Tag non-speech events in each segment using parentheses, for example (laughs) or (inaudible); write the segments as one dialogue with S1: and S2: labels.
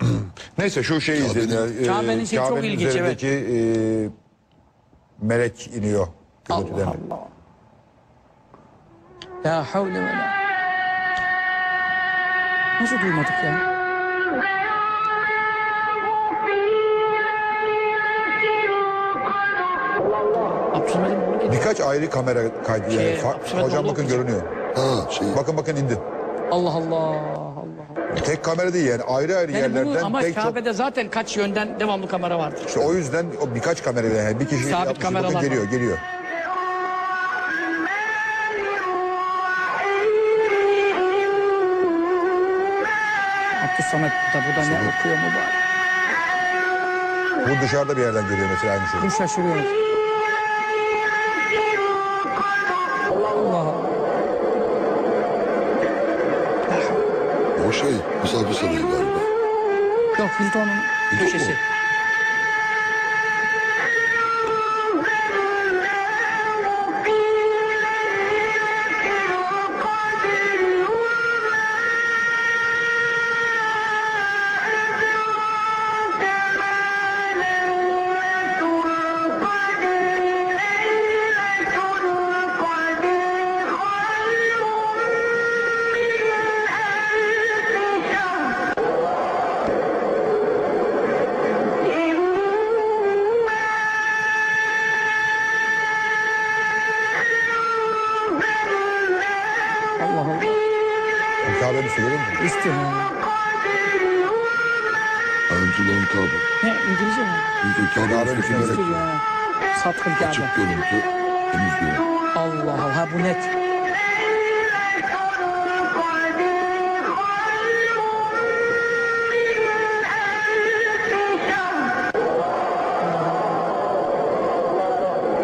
S1: (laughs) Neyse şu şeyi izleyin. ya, e,
S2: Kabe'nin şeyi çok
S1: Kabe'nin
S2: ilginç, evet.
S1: e, melek iniyor.
S2: Allah. Allah. La havle ve la. Nasıl duymadık ya?
S1: Birkaç ayrı kamera kaydı. Yani.
S2: Şey,
S1: hocam bakın görünüyor.
S3: Ha şey.
S1: Bakın bakın indi.
S2: Allah Allah.
S1: Tek kamera değil yani ayrı ayrı
S2: Yani
S1: yerlerden
S2: bunu ama
S1: pek çok.
S2: Kabe'de zaten kaç yönden devamlı kamera vardır.
S1: İşte o yüzden o birkaç kamera yani bir kişi
S2: Sabit
S1: yapmış, bakın
S2: kameralar
S1: geliyor
S2: var.
S1: geliyor.
S2: Abdülsamet burada, burada ne okuyor mu bari?
S1: Bu dışarıda bir yerden geliyor mesela aynı şey.
S2: Bu şaşırıyor.
S3: O şey misafir sarayı galiba.
S2: Yok Hilton'un köşesi. Allah Allah.
S1: Bu Kabe'nin üstü görüyor musun?
S2: İstiyorum.
S3: Ayrıntıların.
S2: Ne İngilizce mi?
S1: Kabe'nin
S3: kâbe
S1: üstü
S3: üstünde
S2: İstiyor ya. Satkın Kabe.
S3: açık görüntü. Temiz görüntü.
S2: Allah Allah. Ha bu net.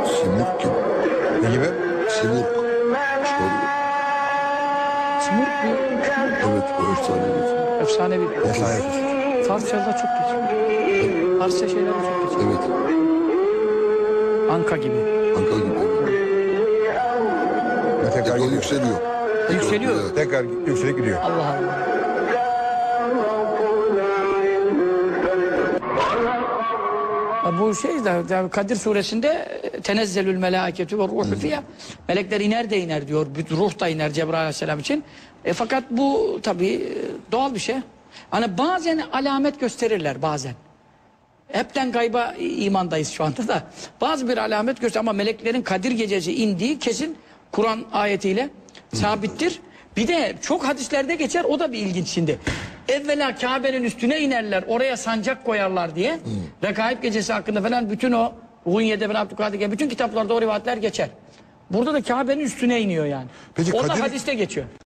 S3: Simurg kim?
S1: Ne gibi?
S3: Simurg.
S2: Timur bir
S3: Evet o efsane bir.
S2: efsanevi.
S1: Efsane.
S2: Farsçada çok geçiyor. Farsça şeyler de çok geçiyor.
S3: Evet.
S2: Anka gibi.
S3: Ankara gibi. Evet.
S1: Ve tekrar
S3: Tekrar
S1: gidiyor.
S3: yükseliyor.
S2: Yükseliyor.
S3: Evet.
S1: Tekrar yükselip gidiyor.
S2: Allah Allah. Bu şey de Kadir suresinde e, tenezzelül melâketü ve ruhu fiyâ. Melekler iner de iner diyor. Bir ruh da iner Cebrail aleyhisselam için. E, fakat bu tabii e, doğal bir şey. Hani bazen alamet gösterirler bazen. Hepten gayba imandayız şu anda da. Bazı bir alamet göster ama meleklerin Kadir gecesi indiği kesin Kur'an ayetiyle sabittir. Bir de çok hadislerde geçer o da bir ilginç şimdi. Evvela Kabe'nin üstüne inerler oraya sancak koyarlar diye. Rekaip gecesi hakkında falan bütün o Hunye'de ben Abdülkadir gibi bütün kitaplarda o rivayetler geçer. Burada da Kabe'nin üstüne iniyor yani.
S1: Peki
S2: o da
S1: Kadir-
S2: hadiste geçiyor.